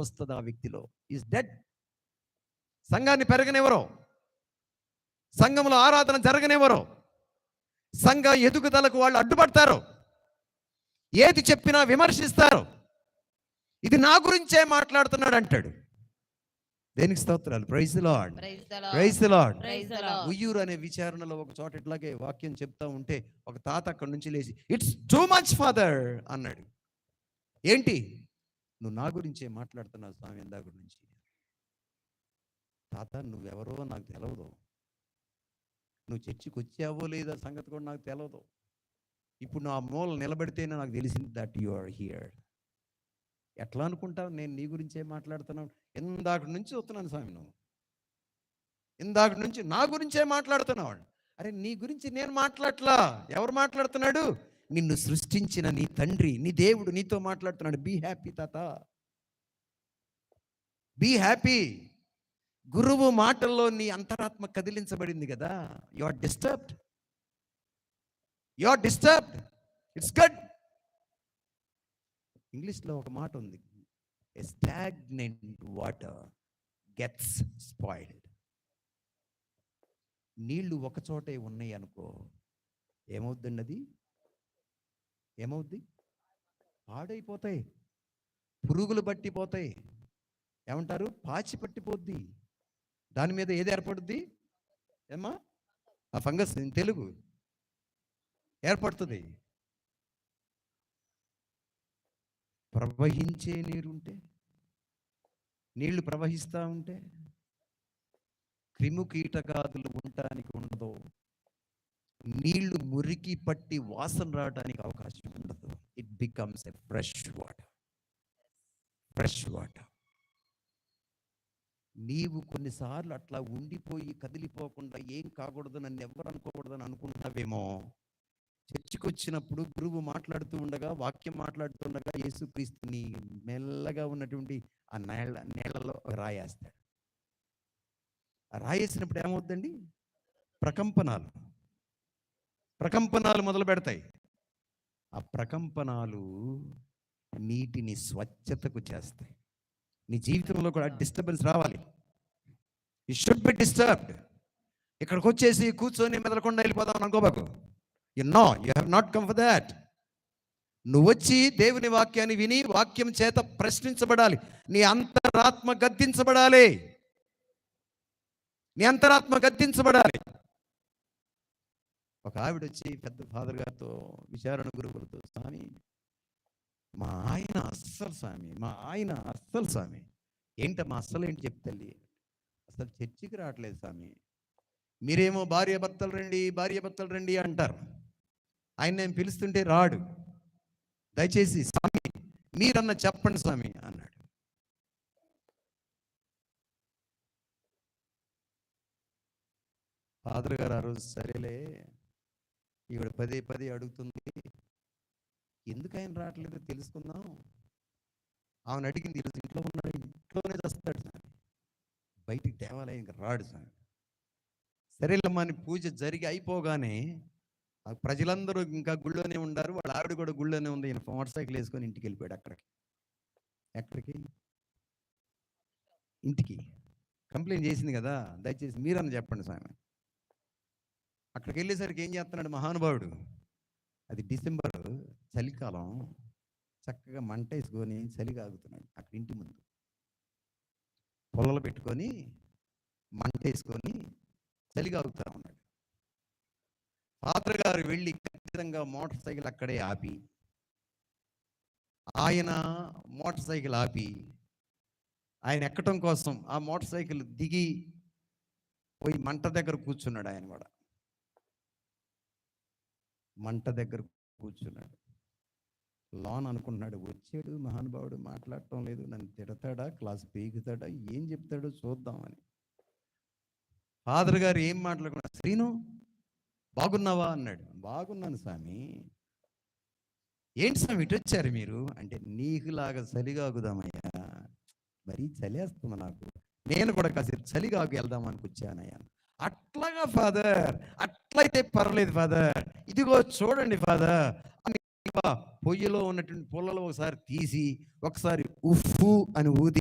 వస్తుంది ఆ వ్యక్తిలో. ఈజ్ డెడ్ సంఘాన్ని పెరగనివ్వరు. సంఘంలో ఆరాధన జరగనివ్వరు. సంఘ ఎదుగుదలకు వాళ్ళు అడ్డుపడతారు. ఏది చెప్పినా విమర్శిస్తారు. ఇది నా గురించే మాట్లాడుతున్నాడు అంటాడు. దేనికి స్తోత్రాలు? Praise Lord. ప్రైజ్. ఉయ్యూరు అనే విచారణలో ఒక చోట ఇట్లాగే వాక్యం చెప్తా ఉంటే ఒక తాత అక్కడి నుంచి లేచి ఇట్స్ టూ మచ్ ఫాదర్ అన్నాడు. ఏంటి? నువ్వు నా గురించే మాట్లాడుతున్నావు స్వామి ఇందా నుంచి. తాత నువ్వెవరో నాకు తెలవదు. నువ్వు చర్చికి వచ్చావో లేదా సంగతి కూడా నాకు తెలవదు. ఇప్పుడు నా మూల నిలబడితేనే నాకు తెలిసింది దట్ యు ఆర్ హియర్ ఎట్లా అనుకుంటావు? నేను నీ గురించే మాట్లాడుతున్నాను ఇందాక నుంచి వస్తున్నాను స్వామి నువ్వు. ఇందాక నుంచి నా గురించే మాట్లాడుతున్నావు. అరే నీ గురించి నేను మాట్లాడట్లా? ఎవరు మాట్లాడుతున్నాడు? నిన్ను సృష్టించిన నీ తండ్రి నీ దేవుడు నీతో మాట్లాడుతున్నాడు. బీ హ్యాపీ తాత. బీ హ్యాపీ గురువు మాటల్లో నీ అంతరాత్మ కదిలించబడింది కదా. You are disturbed you are disturbed it's good ఇంగ్లీష్లో ఒక మాట ఉంది. స్టాగ్నెంట్ వాటర్ గెట్స్ స్పాయిల్డ్ నీళ్ళు ఒక చోటే ఉన్నాయి అనుకో. ఏమవుద్దండి ఏమవుద్ది? పాడైపోతాయి. పురుగులు పట్టిపోతాయి. ఏమంటారు? పాచి పట్టిపోద్ది. దాని మీద ఏది ఏర్పడుద్ది? ఏమ్మా? ఆ ఫంగస్ తెలుగు ఏర్పడుతుంది. ప్రవహించే నీరుంటే నీళ్ళు ప్రవహిస్తూ ఉంటే క్రిము కీటకాదులు ఉండటానికి ఉండదు. నీళ్ళు మురికి పట్టి వాసన రావడానికి అవకాశం ఉండదు. It becomes a fresh water fresh water నీవు కొన్నిసార్లు అట్లా ఉండిపోయి కదిలిపోకుండా ఏం కాకూడదు నన్ను ఎవరు అనుకోకూడదని అనుకుంటావేమో? చర్చికి వచ్చినప్పుడు గురువు మాట్లాడుతూ ఉండగా వాక్యం మాట్లాడుతుండగా యేసుక్రీస్తుని మెల్లగా ఉన్నటువంటి ఆ నేల నేలలో రాయేస్తాడు. రాయేసినప్పుడు ఏమవుద్దండి? ప్రకంపనాలు. ప్రకంపనాలు మొదలు పెడతాయి. ఆ ప్రకంపనాలు నీటిని స్వచ్ఛతకు చేస్తాయి. నీ జీవితంలో కూడా డిస్టర్బెన్స్ రావాలి. యూ షుడ్ బి డిస్టర్బ్డ్ ఇక్కడికి వచ్చేసి కూర్చొని మెదలకుండా వెళ్ళిపోదాం అనుకోబాకు you know you have not come for that నువ్వు వచ్చి దేవుని వాక్యాన్ని విని వాక్యం చేత ప్రశ్నించబడాలి. నీ అంతరాత్మ గద్దించబడాలి. నీ అంతరాత్మ గద్దించబడాలి. ఒక ఆవిడ వచ్చి పెద్ద ఫాదర్ గారితో విచారణ గురువులతో స్వామి మా ఆయన అస్సలు స్వామి మా ఆయన అస్సలు స్వామి ఏంటమ్మా అస్సలు ఏంటి చెప్తల్లి అసలు చర్చికి రావట్లేదు స్వామి మీరేమో భార్య భర్తలు రండి భార్య భర్తలు రండి అంటారు. ఆయన నేను పిలుస్తుంటే రాడు. దయచేసి స్వామి మీరన్న చెప్పండి స్వామి అన్నాడు. ఫాదర్ గారు ఆ రోజు సరేలే ఈవిడ పదే పదే అడుగుతుంది ఎందుకు ఆయన రావట్లేదు తెలుసుకుందాం. ఆమెను అడిగింది ఈరోజు ఇంట్లో ఉన్నాడు ఇంట్లోనే చేస్తాడు స్వామి బయటికి దేవాలయంకి రాడు స్వామి సరేలమ్మా అని పూజ జరిగి అయిపోగానే ప్రజలందరూ ఇంకా గుళ్ళోనే ఉండారు. వాళ్ళ ఆవిడ కూడా గుళ్ళోనే ఉంది. ఈయన మోటార్ సైకిల్ వేసుకొని ఇంటికి వెళ్ళిపోయాడు అక్కడికి. ఎక్కడికి? ఇంటికి. కంప్లైంట్ చేసింది కదా దయచేసి మీరన్న చెప్పండి స్వామి అక్కడికి వెళ్ళేసరికి ఏం చేస్తున్నాడు మహానుభావుడు? అది డిసెంబర్ చలికాలం చక్కగా మంట వేసుకొని చలి కాగుతున్నాడు అక్కడ ఇంటి ముందు. పొలలు పెట్టుకొని మంట వేసుకొని చలి కాగుతా ఉన్నాడు. ఫాదర్ గారు వెళ్ళి ఖచ్చితంగా మోటార్ సైకిల్ అక్కడే ఆపి ఆయన మోటార్ సైకిల్ ఆపి ఆయన ఎక్కటం కోసం ఆ మోటార్ సైకిల్ దిగి పోయి మంట దగ్గర కూర్చున్నాడు ఆయన కూడా మంట దగ్గర కూర్చున్నాడు. లోన్ అనుకుంటున్నాడు వచ్చాడు మహానుభావుడు మాట్లాడటం లేదు నన్ను తిడతాడా క్లాస్ పీకుతాడా ఏం చెప్తాడో చూద్దామని. ఫాదర్ గారు ఏం మాట్లాడుకున్నా శ్రీను బాగున్నావా? అన్నాడు. బాగున్నాను స్వామి. ఏంటి స్వామి ఇటు వచ్చారు మీరు? అంటే నీకులాగా చలిగాగుదామయ్యా. మరీ చలేస్తుంది నాకు. నేను కూడా కాసేపు చలిగాకు వెళ్దామనుకొచ్చానయ్యా అట్లాగా ఫాదర్. అట్లయితే పర్లేదు ఫాదర్. ఇదిగో చూడండి ఫాదర్. అని పొయ్యిలో ఉన్నటువంటి పుల్లలో ఒకసారి తీసి ఒకసారి ఉఫ్ఫు అని ఊది